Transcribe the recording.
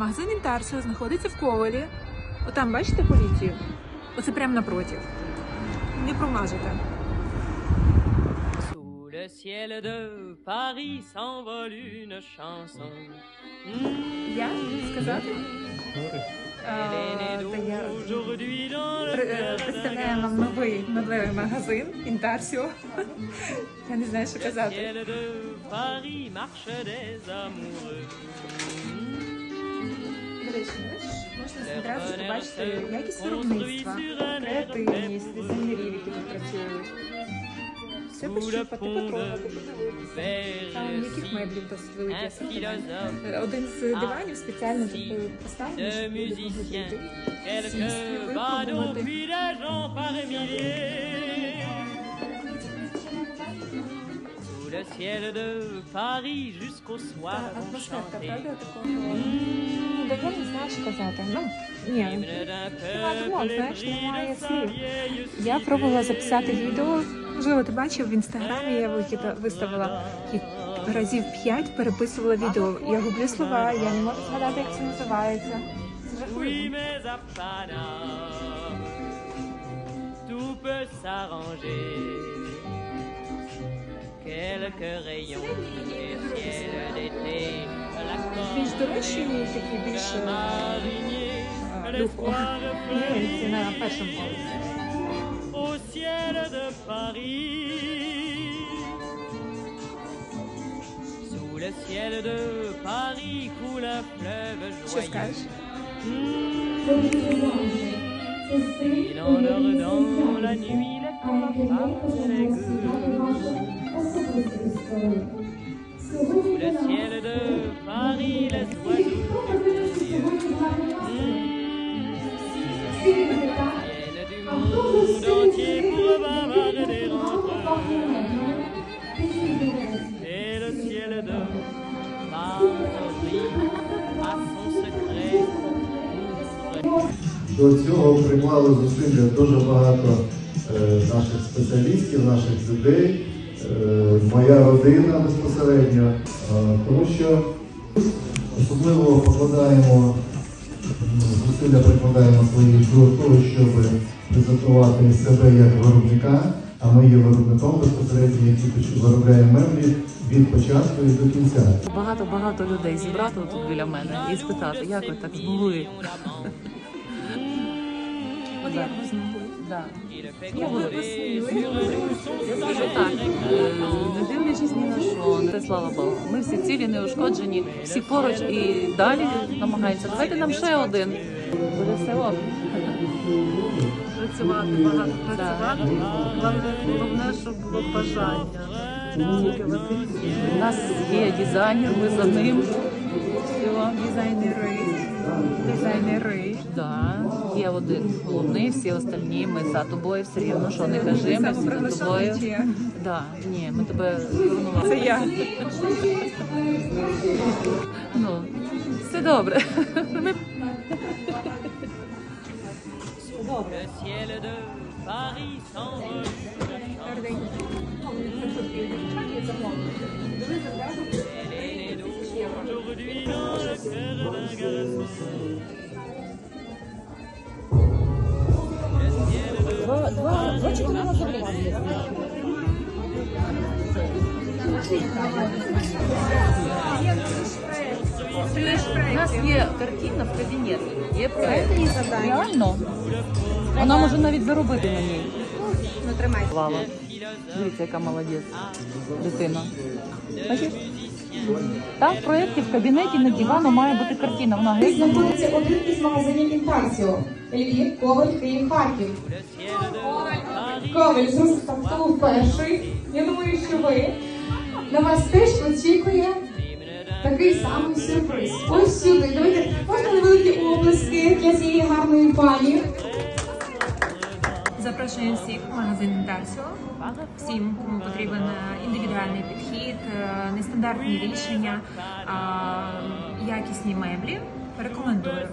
магазин Інтарсіо знаходиться в Ковалі. Отам, бачите поліцію? Оце прямо напротив. Не промажете. Le ciel de Paris s'envole une chanson. Я сказати? Представляю вам новий меблевий магазин Інтарсіо. Я не знаю, що казати. Речі, можна одразу побачити якість виробництва, креативність дизайнерів, які тут працюють. Le пощупати, потрогати, подивитися. Там яких меблів досить великий асортимент. Е, Один з диванів спеціально тут поставлений, щоб люди могли прийти. quelques oui, le ciel de Paris jusqu'au soir Атмосферка, правда, такого? Давно не казати. Ну, ні, знаєш, немає слів. Я пробувала записати відео. Можливо, ти бачив в інстаграмі, я виставила разів п'ять переписувала відео. Я гублю слова, я не можу згадати, як це називається. Oui, mais à Paname, tout peut s'arranger. quelques rayons du ciel d'été. La marinier, les fleuris au ciel de Paris. Sous le ciel de Paris coule un fleuve joyeux. Il mmh. dans la nuit les corps et les gueux. Sous le ciel de Paris, les oiseaux furieux viennent du monde entier pour bavarder entre eux. Et le ciel de Paris a son secret. До цього приймали зусилля дуже багато е, наших спеціалістів, наших людей, е, Моя родина безпосередньо, Е, тому що особливо покладаємо зусилля прикладаємо свої до того, щоб презентувати себе як виробника, а ми є виробником безпосередньо, який виробляє меблі від початку і до кінця. Багато багато людей зібрати тут біля мене і спитати, як ви так змогли. От як ви змогли? Слава Богу. Ми всі цілі, неушкоджені, всі поруч і далі намагаються. Давайте нам ще один. Буде все ок. Працювати, багато працювати. Головне, щоб було бажання. У нас є дизайнер, ми за ним. Дизайнери. Дизайнери. Да, є один головний, всі остальні. Ми за тобою все рівно, що не кажи, ми всі за тобою. Да, ні, ми тебе звернули. Це я. Ну, все добре. Ми Le У нас є картина в кабінеті, є проект. Реально. Вона може навіть заробити на ній. Ну, тримай. Дивіться, яка молодець. Дитина. Бачиш? Там в проєкті в кабінеті на дивану має бути картина. Вона геть знаходиться один із магазинів Інтарсіо. Львів, Коваль, Київ, Харків. Коваль, зрозуміло, хто був перший. Я думаю, що ви. На вас теж очікує такий самий сюрприз. Ось сюди. Давайте, можна невеликі оплески для цієї гарної пані. Запрошую всіх в магазин Інтарсіо. Всім, кому потрібен е, індивідуальний підхід, е, нестандартні рішення, якісні меблі. Рекомендую.